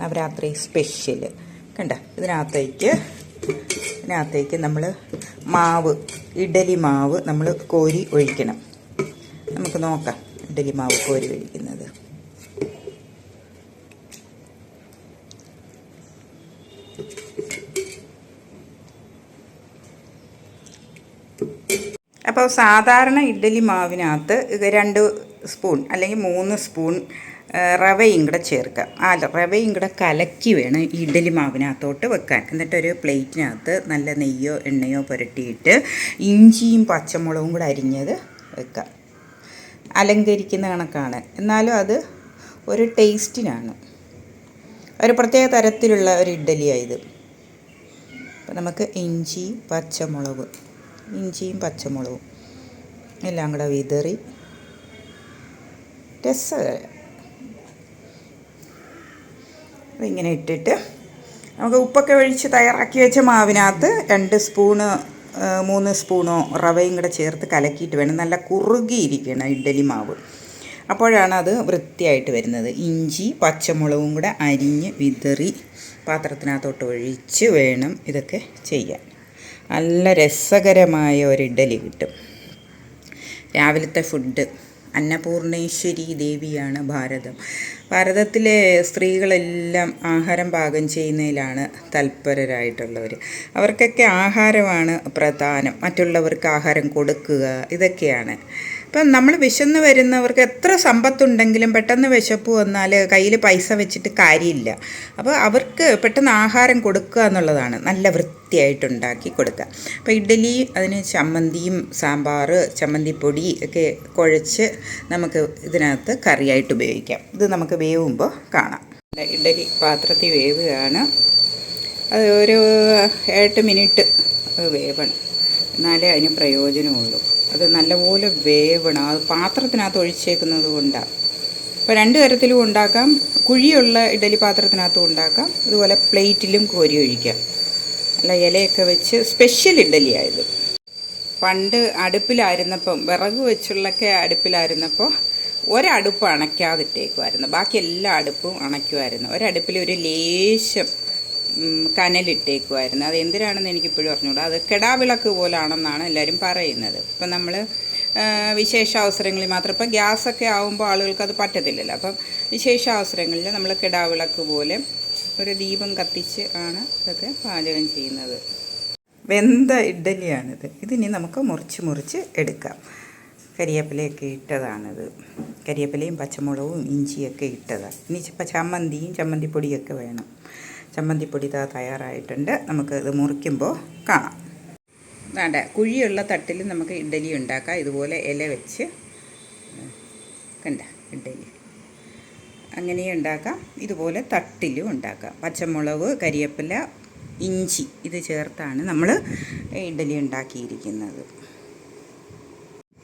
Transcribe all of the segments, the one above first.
Navaratri special കണ്ട? ഇതിനകത്തേക്ക് ഇതിനകത്തേക്ക് നമ്മൾ മാവ് ഇഡലി മാവ് നമ്മൾ കോരി ഒഴിക്കണം. നമുക്ക് നോക്കാം ഇഡലി മാവ് കോരി ഒഴിക്കുന്നത്. അപ്പോൾ സാധാരണ ഇഡലി മാവിനകത്ത് രണ്ട് സ്പൂൺ അല്ലെങ്കിൽ മൂന്ന് സ്പൂൺ റവയും കൂടെ ചേർക്കുക. ആ റവയും കൂടെ കലക്കി വേണം ഇഡലി മാവിനകത്തോട്ട് വെക്കാൻ. എന്നിട്ടൊരു പ്ലേറ്റിനകത്ത് നല്ല നെയ്യോ എണ്ണയോ പുരട്ടിയിട്ട് ഇഞ്ചിയും പച്ചമുളകും കൂടെ അരിഞ്ഞത് വെക്കുക. അലങ്കരിക്കുന്ന കണക്കാണ്. എന്നാലും അത് ഒരു ടേസ്റ്റിനാണ്. ഒരു പ്രത്യേക തരത്തിലുള്ള ഒരു ഇഡ്ഡലിയായത് അപ്പം നമുക്ക് ഇഞ്ചി പച്ചമുളക് ഇഞ്ചിയും പച്ചമുളകും എല്ലാം കൂടെ വിതറി. രസകരം. അതിങ്ങനെ ഇട്ടിട്ട് നമുക്ക് ഉപ്പൊക്കെ ഒഴിച്ച് തയ്യാറാക്കി വെച്ച മാവിനകത്ത് രണ്ട് സ്പൂണ് മൂന്ന് സ്പൂണോ റവയും കൂടെ ചേർത്ത് കലക്കിയിട്ട് വേണം. നല്ല കുറുകിയിരിക്കണം ഇഡ്ഡലി മാവ്. അപ്പോഴാണ് അത് വൃത്തിയായിട്ട് വരുന്നത്. ഇഞ്ചി പച്ചമുളകും കൂടെ അരിഞ്ഞ് വിതറി പാത്രത്തിനകത്തോട്ട് ഒഴിച്ച് വേണം ഇതൊക്കെ ചെയ്യാൻ. നല്ല രസകരമായ ഒരു ഇഡ്ഡലി കിട്ടും. രാവിലത്തെ ഫുഡ്. അന്നപൂർണേശ്വരി ദേവിയാണ് ഭാരതം. ഭാരതത്തിലെ സ്ത്രീകളെല്ലാം ആഹാരം പാകം ചെയ്യുന്നതിലാണ് തൽപരരായിട്ടുള്ളവർ അവർക്കൊക്കെ ആഹാരമാണ് പ്രധാനം. മറ്റുള്ളവർക്ക് ആഹാരം കൊടുക്കുക ഇതൊക്കെയാണ്. ഇപ്പം നമ്മൾ വിശന്ന് വരുന്നവർക്ക് എത്ര സമ്പത്തുണ്ടെങ്കിലും പെട്ടെന്ന് വിശപ്പ് വന്നാൽ കയ്യിൽ പൈസ വെച്ചിട്ട് കാര്യമില്ല. അപ്പോൾ അവർക്ക് പെട്ടെന്ന് ആഹാരം കൊടുക്കുക എന്നുള്ളതാണ്. നല്ല വൃത്തിയായിട്ടുണ്ടാക്കി കൊടുക്കുക. അപ്പോൾ ഇഡ്ഡലി അതിന് ചമ്മന്തിയും സാമ്പാർ ചമ്മന്തിപ്പൊടി ഒക്കെ കുഴച്ച് നമുക്ക് ഇതിനകത്ത് കറിയായിട്ട് ഉപയോഗിക്കാം. ഇത് നമുക്ക് വേവുമ്പോൾ കാണാം. ഇഡലി പാത്രത്തിൽ വേവുകയാണ്. അത് ഒരു എട്ട് മിനിറ്റ് വേവണം. എന്നാലേ അതിന് പ്രയോജനമുള്ളൂ. അത് നല്ലപോലെ വേവണം. അത് പാത്രത്തിനകത്ത് ഒഴിച്ചേക്കുന്നത് കൊണ്ടാണ് അപ്പോൾ രണ്ട് തരത്തിലും ഉണ്ടാക്കാം. കുഴിയുള്ള ഇഡലി പാത്രത്തിനകത്തും ഉണ്ടാക്കാം. അതുപോലെ പ്ലേറ്റിലും കോരി ഒഴിക്കാം. അല്ല ഇലയൊക്കെ വെച്ച് സ്പെഷ്യൽ ഇഡലിയായത് പണ്ട് അടുപ്പിലായിരുന്നപ്പം വിറക് വെച്ചുള്ളൊക്കെ അടുപ്പിലായിരുന്നപ്പോൾ ഒരടുപ്പ് അണയ്ക്കാതിട്ടേക്കുമായിരുന്നു ബാക്കി എല്ലാ അടുപ്പും അണയ്ക്കുമായിരുന്നു ഒരടുപ്പിൽ ഒരു ലേശം കനലിട്ടേക്കുമായിരുന്നു അത് എന്തിനാണെന്ന് എനിക്കിപ്പോഴും അറിഞ്ഞൂടാ. അത് കെടാവിളക്ക് പോലാണെന്നാണ് എല്ലാവരും പറയുന്നത്. ഇപ്പം നമ്മൾ വിശേഷ അവസരങ്ങളിൽ മാത്രം. ഇപ്പം ഗ്യാസൊക്കെ ആകുമ്പോൾ ആളുകൾക്ക് അത് പറ്റത്തില്ലല്ലോ. അപ്പം വിശേഷ അവസരങ്ങളിൽ നമ്മൾ കിടാവിളക്ക് പോലെ ഒരു ദീപം കത്തിച്ച് ആണ് ഇതൊക്കെ പാചകം ചെയ്യുന്നത്. വെന്ത ഇഡ്ഡലിയാണിത്. ഇതിനി നമുക്ക് മുറിച്ച് മുറിച്ച് എടുക്കാം. കരിയേപ്പിലയൊക്കെ ഇട്ടതാണിത്. കരിയേപ്പിലയും പച്ചമുളകും ഇഞ്ചിയൊക്കെ ഇട്ടത്. ഇനി ഇപ്പം ചമ്മന്തിയും ചമ്മന്തിപ്പൊടിയൊക്കെ വേണം. ചമ്മന്തിപ്പൊടി ഇതാ തയ്യാറായിട്ടുണ്ട്. നമുക്ക് ഇത് മുറിക്കുമ്പോൾ കാണാം. വേണ്ട കുഴിയുള്ള തട്ടിൽ നമുക്ക് ഇഡ്ഡലി ഉണ്ടാക്കാം. ഇതുപോലെ ഇല വെച്ച്. കണ്ട ഇഡ്ഡലി. അങ്ങനെ ഉണ്ടാക്കാം. ഇതുപോലെ തട്ടിലും ഉണ്ടാക്കാം. പച്ചമുളക് കരിയേപ്പില ഇഞ്ചി ഇത് ചേർത്താണ് നമ്മൾ ഇഡ്ഡലി ഉണ്ടാക്കിയിരിക്കുന്നത്.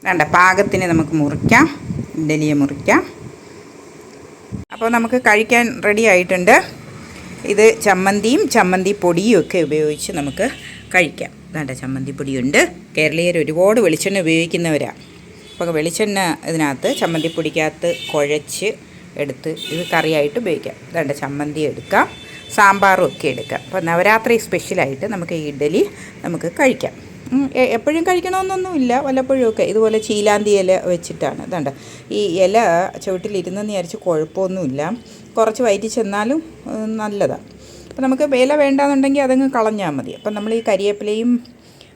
വേണ്ട പാകത്തിന് നമുക്ക് മുറിക്കാം. ഇഡ്ഡലിയെ മുറിക്കാം. അപ്പോൾ നമുക്ക് കഴിക്കാൻ റെഡി ആയിട്ടുണ്ട്. ഇത് ചമ്മന്തിയും ചമ്മന്തി പൊടിയും ഒക്കെ ഉപയോഗിച്ച് നമുക്ക് കഴിക്കാം. വേണ്ട ചമ്മന്തി പൊടിയുണ്ട്. കേരളീയർ ഒരുപാട് വെളിച്ചെണ്ണ ഉപയോഗിക്കുന്നവരാണ് അപ്പോൾ വെളിച്ചെണ്ണ ഇതിനകത്ത് ചമ്മന്തിപ്പൊടിക്കകത്ത് കുഴച്ച് എടുത്ത് ഇത് കറിയായിട്ട് ഉപയോഗിക്കാം. വേണ്ട ചമ്മന്തി എടുക്കാം. സാമ്പാറും ഒക്കെ എടുക്കാം. അപ്പോൾ നവരാത്രി സ്പെഷ്യലായിട്ട് നമുക്ക് ഈ ഇഡ്ഡലി നമുക്ക് കഴിക്കാം. എപ്പോഴും കഴിക്കണമെന്നൊന്നുമില്ല വല്ലപ്പോഴും ഒക്കെ ഇതുപോലെ ചീലാന്തി ഇല വെച്ചിട്ടാണ്. ഇതുണ്ട്. ഈ ഇല ചുവട്ടിലിരുന്നെന്ന് വിചാരിച്ച് കുഴപ്പമൊന്നുമില്ല. കുറച്ച് വയറ്റി ചെന്നാലും നല്ലതാണ് അപ്പോൾ നമുക്ക് വില വേണ്ടാന്നുണ്ടെങ്കിൽ അതങ്ങ് കളഞ്ഞാൽ മതി. അപ്പം നമ്മൾ ഈ കരിയേപ്പിലയും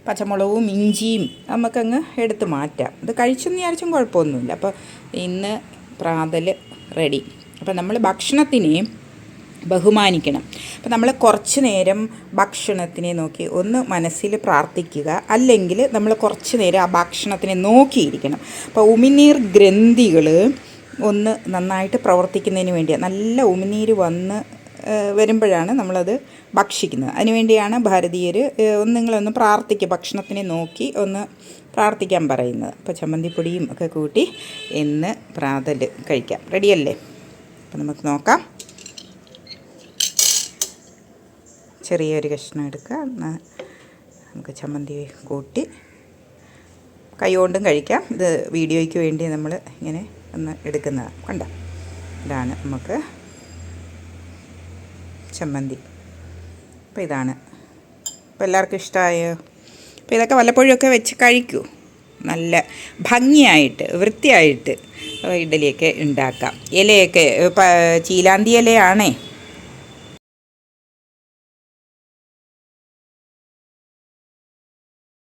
പച്ചമുളകും ഇഞ്ചിയും നമുക്കങ്ങ് എടുത്ത് മാറ്റാം. ഇത് കഴിച്ചെന്ന് വിചാരിച്ചും കുഴപ്പമൊന്നുമില്ല. അപ്പോൾ ഇന്ന് പ്രാതൽ റെഡി. അപ്പം നമ്മൾ ഭക്ഷണത്തിനെ ബഹുമാനിക്കണം. അപ്പം നമ്മൾ കുറച്ച് നേരം ഭക്ഷണത്തിനെ നോക്കി ഒന്ന് മനസ്സിൽ പ്രാർത്ഥിക്കുക. അല്ലെങ്കിൽ നമ്മൾ കുറച്ച് നേരം ആ ഭക്ഷണത്തിനെ നോക്കിയിരിക്കണം. അപ്പോൾ ഉമിനീർ ഗ്രന്ഥികൾ ഒന്ന് നന്നായിട്ട് പ്രവർത്തിക്കുന്നതിന് വേണ്ടിയാണ് നല്ല ഉമിനീര് വന്ന് വരുമ്പോഴാണ് നമ്മളത് ഭക്ഷിക്കുന്നത്. അതിനുവേണ്ടിയാണ് ഭാരതീയർ ഒന്ന് നിങ്ങളൊന്ന് പ്രാർത്ഥിക്കുക ഭക്ഷണത്തിനെ നോക്കി ഒന്ന് പ്രാർത്ഥിക്കാൻ പറയുന്നത്. അപ്പോൾ ചമ്മന്തിപ്പൊടിയും ഒക്കെ കൂട്ടി ഇന്ന് പ്രാതൽ കഴിക്കാം. റെഡിയല്ലേ? അപ്പോൾ നമുക്ക് നോക്കാം. ചെറിയൊരു കഷ്ണം എടുക്കുക. ഒന്ന് നമുക്ക് ചമ്മന്തി കൂട്ടി കൈ കൊണ്ടും കഴിക്കാം. ഇത് വീഡിയോയ്ക്ക് വേണ്ടി നമ്മൾ ഇങ്ങനെ ഒന്ന് എടുക്കുന്നതാണ് കണ്ട? ഇതാണ് നമുക്ക് ചമ്മന്തി. അപ്പോൾ ഇതാണ്. അപ്പോൾ എല്ലാവർക്കും ഇഷ്ടമായോ അപ്പോൾ ഇതൊക്കെ വല്ലപ്പോഴുമൊക്കെ വെച്ച് കഴിക്കൂ. നല്ല ഭംഗിയായിട്ട് വൃത്തിയായിട്ട് ഇഡലിയൊക്കെ ഉണ്ടാക്കാം. ഇലയൊക്കെ ചീലാന്തി ഇലയാണേ.